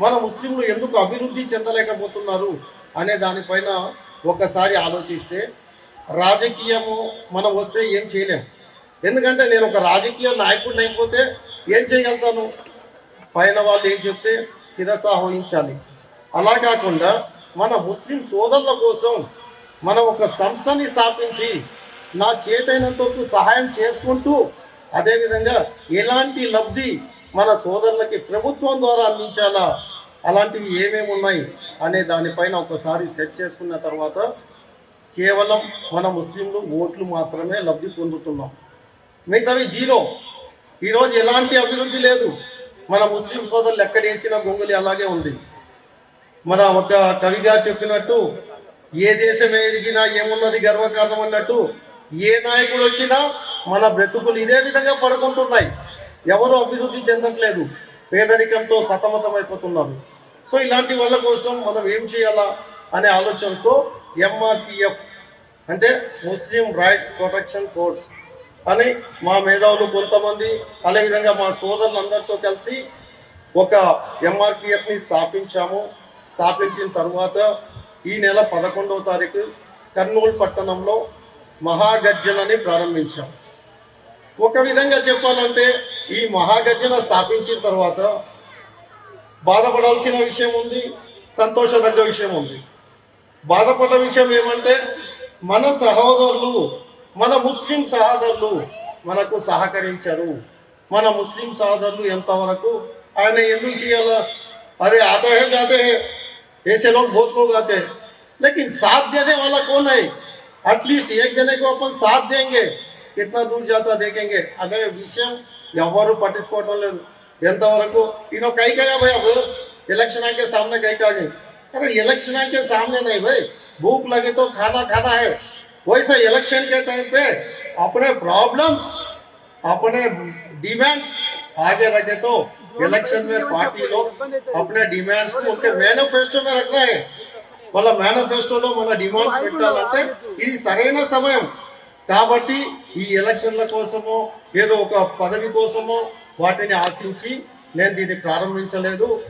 మన ముస్లింలు ఎందుకు అభివృద్ధి చెందలేకపోతున్నారు అనే దానిపైన ఒకసారి ఆలోచిస్తే రాజకీయము మనం వస్తే ఏం చేయలేము ఎందుకంటే నేను ఒక రాజకీయ నాయకుడిని అయిపోతే ఏం చేయగలుగుతాను? పైన వాళ్ళు ఏం చెప్తే శిరస ఆహ్వానించాలి అలా కాకుండా మన ముస్లిం సోదరుల కోసం మనం ఒక సంస్థని స్థాపించి నా చేతైనంత సహాయం చేసుకుంటూ అదేవిధంగా ఎలాంటి లబ్ధి మన సోదరులకి ప్రభుత్వం ద్వారా అందించాలా? అలాంటివి ఏమేమి ఉన్నాయి అనే దానిపైన ఒకసారి సెట్ చేసుకున్న తర్వాత కేవలం మన ముస్లింలు ఓట్లు మాత్రమే లబ్ధి పొందుతున్నాం. మిగతావి జీరో. ఈరోజు ఎలాంటి అభివృద్ధి లేదు. మన ముస్లిం సోదరులు ఎక్కడేసిన గొంగులి అలాగే ఉంది. మన ఒక కవి గారు చెప్పినట్టు ఏ దేశం ఎదిగినా ఏమున్నది గర్వకారణం అన్నట్టు ఏ నాయకుడు వచ్చినా మన బ్రతుకులు ఇదే విధంగా పడుకుంటున్నాయి. ఎవరు అభివృద్ధి చెందట్లేదు. పేదరికంతో సతమతం అయిపోతున్నారు సో ఇలాంటి వాళ్ళ కోసం మనం ఏం చేయాలా అనే ఆలోచనతో ఎంఆర్పిఎఫ్ అంటే ముస్లిం రైట్స్ ప్రొటెక్షన్ కోర్స్ అని మా మేధావులు కొంతమంది అదేవిధంగా మా సోదరులందరితో కలిసి ఒక ఎంఆర్పిఎఫ్ని స్థాపించాము. స్థాపించిన తర్వాత ఈ నెల పదకొండవ తారీఖు కర్నూలు పట్టణంలో మహాగర్జనని ప్రారంభించాం. ఒక విధంగా చెప్పాలంటే ఈ మహాగర్జన స్థాపించిన తర్వాత బాధపడాల్సిన విషయం ఉంది సంతోషదగ్గ విషయం ఉంది బాధపడ్డ విషయం ఏమంటే మన సహోదరులు మన ముస్లిం సహోదరులు మనకు సహకరించరు మన ముస్లిం సహోదరులు ఎంతవరకు ఆయన ఎందుకు చేయాలా अरे आते हैं जाते हैं ऐसे लोग बहुत लोग आते हैं लेकिन साथ देने वाला कौन है అట్లీస్ట్ एक जने को अपन साथ देंगे कितना दूर जाता देखेंगे అనే విషయం ఎవరు పట్టించుకోవటం లేదు ఎంతవరకు इन्हों कहीं गया भाई अब इलेक्शन के सामने कहीं का गए अरे इलेक्शन के सामने नहीं भाई भूख लगे तो खाना खाना है वैसे इलेक्शन के टाइम पे अपने प्रॉब्लम्स अपने डिमांड्स आगे रखे तो इलेक्शन में पार्टी लोग अपने डिमांड्स को उनके मैनिफेस्टो में रखना है వాళ్ళ మేనిఫెస్టోలో మన డిమాండ్స్ పెట్టాలంటే ఇది సరైన సమయం కాబట్టి ఈ ఎలక్షన్ల కోసమో ఏదో ఒక పదవి కోసమో వాటిని ఆశించి నేను దీన్ని ప్రారంభించలేదు.